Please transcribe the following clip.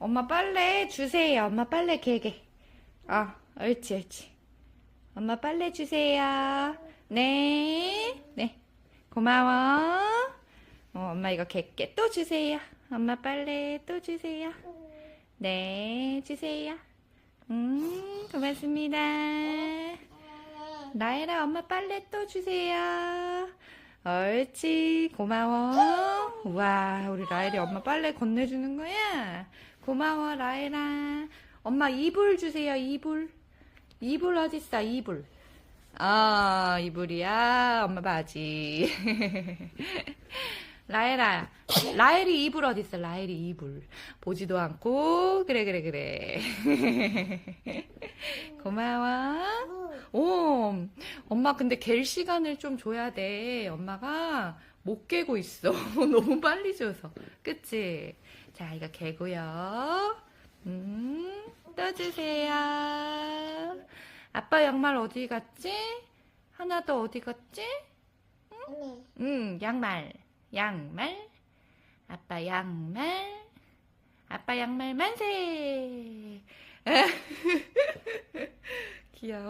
엄마 빨래 주세요. 엄마 빨래 개개. 아, 옳지, 옳지. 엄마 빨래 주세요. 네, 네. 고마워. 어, 엄마 이거 개개 또 주세요. 엄마 빨래 또 주세요. 네, 주세요. 음, 고맙습니다. 나혜라 엄마 빨래 또 주세요. 옳지, 고마워. 와, 우리 라엘이 엄마 빨래 건네주는 거야? 고마워, 라엘아. 엄마 이불 주세요, 이불. 이불 어딨어, 이불. 아, 이불이야. 엄마 바지. 라엘아, 라엘이 이불 어딨어, 라엘이 이불. 보지도 않고, 그래, 그래, 그래. 고마워. 오, 엄마 근데 갤 시간을 좀 줘야 돼. 엄마가 못 깨고 있어. 너무 빨리 줘서. 그치? 자, 이거 개고요. 음, 떠주세요. 아빠 양말 어디 갔지? 하나 더 어디 갔지? 네. 응, 양말. 양말. 아빠 양말. 아빠 양말 만세.